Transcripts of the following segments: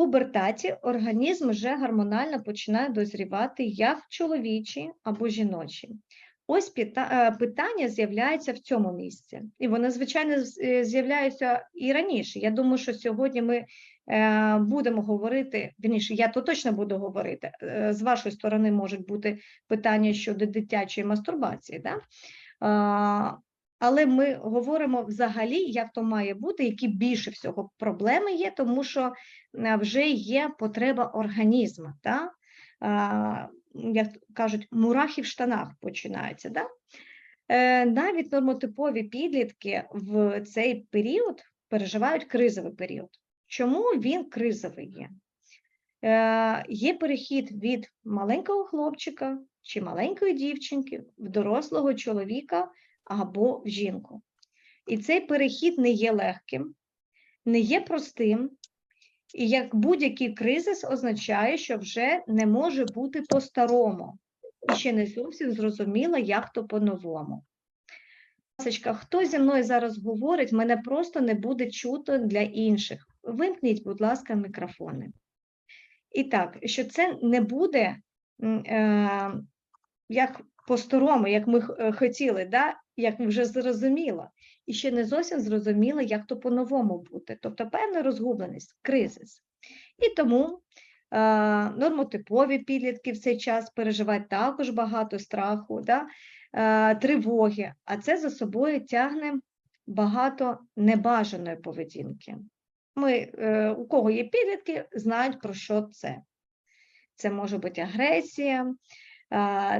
пубертаті організм вже гормонально починає дозрівати як чоловічий або жіночий. Ось е, питання з'являється в цьому місці. І вони, звичайно, е, з'являються і раніше. Я думаю, що сьогодні ми е, будемо говорити, вірніше, я то точно буду говорити. З вашої сторони можуть бути питання щодо дитячої мастурбації. Да? Але ми говоримо взагалі, як то має бути, які більше всього проблеми є, тому що е, вже є потреба організму. Да? Як кажуть, мурахи в штанах починаються. Да? Е, навіть нормотипові підлітки в цей період переживають кризовий період. Чому він кризовий є? Е, є перехід від маленького хлопчика чи маленької дівчинки в дорослого чоловіка або в жінку. І цей перехід не є легким, не є простим, і як будь-який кризис означає, що вже не може бути по-старому. І ще не зовсім зрозуміло, як то по-новому. Хто зі мною зараз говорить, мене просто не буде чути для інших. Вимкніть, будь ласка, мікрофони. І так, що це не буде е, як по-старому, як ми е, хотіли, да? як вже зрозуміло. І ще не зовсім зрозуміло, як то по-новому бути. Тобто певна розгубленість, кризис. І тому е, нормотипові підлітки в цей час переживають також багато страху, да? е, тривоги, а це за собою тягне багато небажаної поведінки. Ми, е, у кого є підлітки, знають про що це. Це може бути агресія,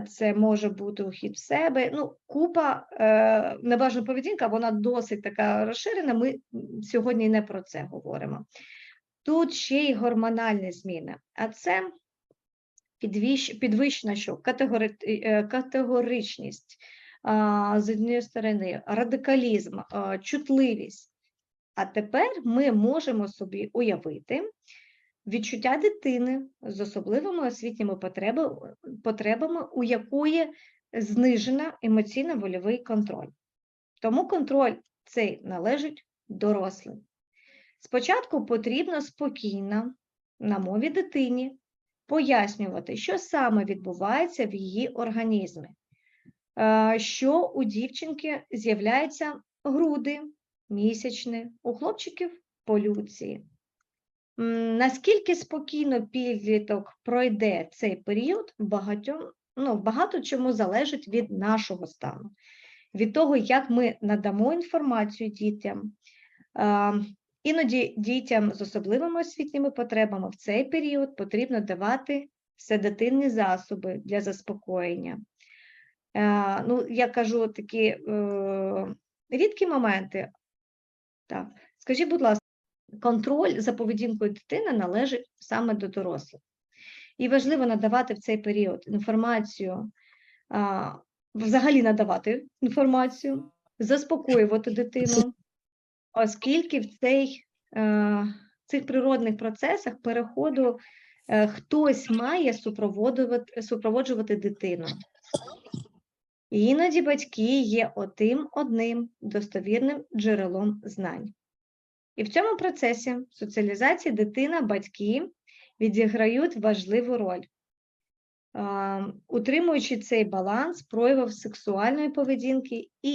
це може бути ухід в себе. Ну, купа е, небажана поведінка, вона досить така розширена. Ми сьогодні не про це говоримо. Тут ще й гормональні зміни, а це підвищена що? Категори, е, категоричність, з однієї сторони, радикалізм, чутливість. А тепер ми можемо собі уявити відчуття дитини з особливими освітніми потреби- потребами, у якої знижена емоційно-вольовий контроль. Тому контроль цей належить дорослим. Спочатку потрібно спокійно на мові дитині пояснювати, що саме відбувається в її організмі, Е, що у дівчинки з'являються груди місячні, у хлопчиків полюції. Наскільки спокійно підліток пройде цей період, багатьом, ну, багато чому залежить від нашого стану, від того, як ми надамо інформацію дітям. Іноді дітям з особливими освітніми потребами в цей період потрібно давати седативні засоби для заспокоєння. Е, Ну, я кажу такі е, рідкі моменти. Так. Скажіть, будь ласка, контроль за поведінкою дитини належить саме до дорослих. І важливо надавати в цей період інформацію, взагалі надавати інформацію, заспокоювати дитину, оскільки в цей, е, цих природних процесах переходу е, хтось має супроводжувати, супроводжувати дитину. Іноді батьки є отим одним достовірним джерелом знань. І в цьому процесі соціалізації дитина, батьки відіграють важливу роль, утримуючи цей баланс проявів сексуальної поведінки і